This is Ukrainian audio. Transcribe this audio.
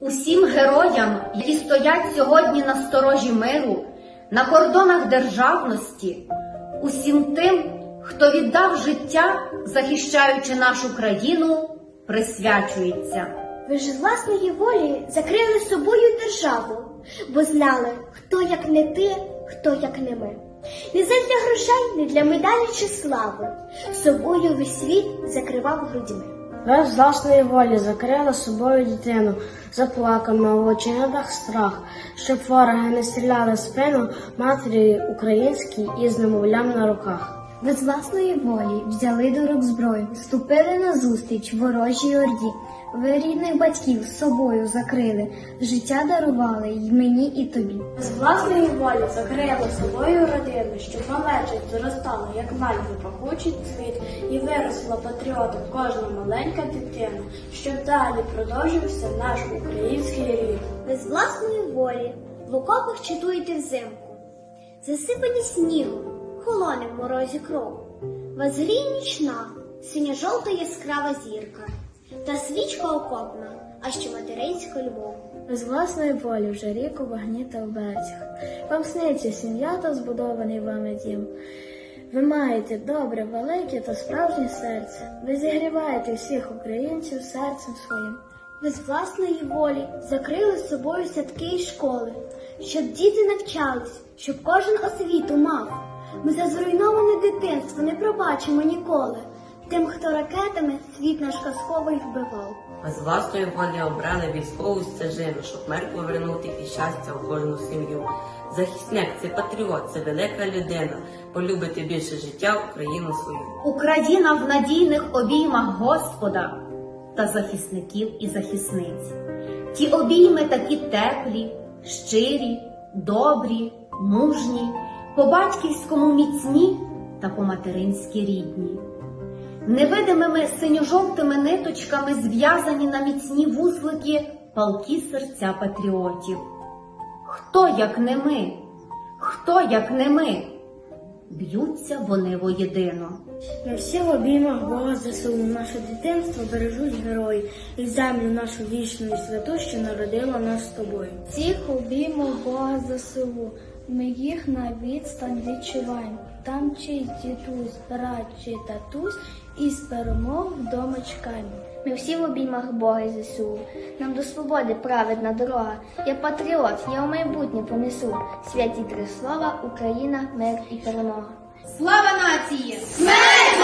Усім героям, які стоять сьогодні на сторожі миру, на кордонах державності, усім тим, хто віддав життя, захищаючи нашу країну, присвячується. Ви ж з власної волі закрили собою державу, бо знали, хто як не ти, хто як не ми. Не задля грошей, не для медалі чи слави. Собою весь світ закривав грудьми. Ви з власної волі закрила собою дитину, заплакала в очередах страх, щоб вороги не стріляли спину матері українській із немовлям на руках. Ви з власної волі взяли до рук зброю, ступили на зустріч ворожій орді. Ви рідних батьків з собою закрили, життя дарували й мені, і тобі. З власної волі закрили собою родину, щоб малеча зростала, як мальви пахучий цвіт, і виросла патріотом кожна маленька дитина, щоб далі продовжився наш український рід. Ви з власної волі в окопах читуєте взимку, засипані снігом, холоне в морозі кров. Вас нічна, синьо-жовта яскрава зірка, та свічка окопна, а ще материнська любов. З власної волі вже рік у вогні та в берцях. Вам сниться сім'я та збудований вами дім. Ви маєте добре, велике та справжнє серце. Ви зігріваєте всіх українців серцем своїм. Ви з власної волі закрили з собою садки і школи, щоб діти навчались, щоб кожен освіту мав. Ми за зруйноване дитинство не пробачимо ніколи тим, хто ракетами світ наш казковий вбивав. А з власної волі обрали військову стежину, щоб мир повернути і щастя у кожну сім'ю. Захисник це патріот, це велика людина. Полюбити більше життя Україну свою. Україна в надійних обіймах Господа та захисників і захисниць. Ті обійми такі теплі, щирі, добрі, мужні, по батьківському міцні та по материнськи рідні. Невидимими синьо-жовтими ниточками зв'язані на міцні вузлики палки серця патріотів. Хто як не ми? Хто як не ми? Б'ються вони воєдино. Ми всі в обіймах Бога ЗСУ, наше дитинство бережуть герої, і землю нашу вічну і святу, що народила нас з тобою. Цих обіймов Бога ЗСУ, ми їх на відстань відчуваємо. Там чий дідусь, брат чи татусь, із перемог вдома чекаємо. Ми всі в обіймах Бога і ЗСУ. Нам до свободи праведна дорога. Я патріот, я у майбутнє понесу. Святі три слова, Україна, мир і перемога. Слава нації! Смерть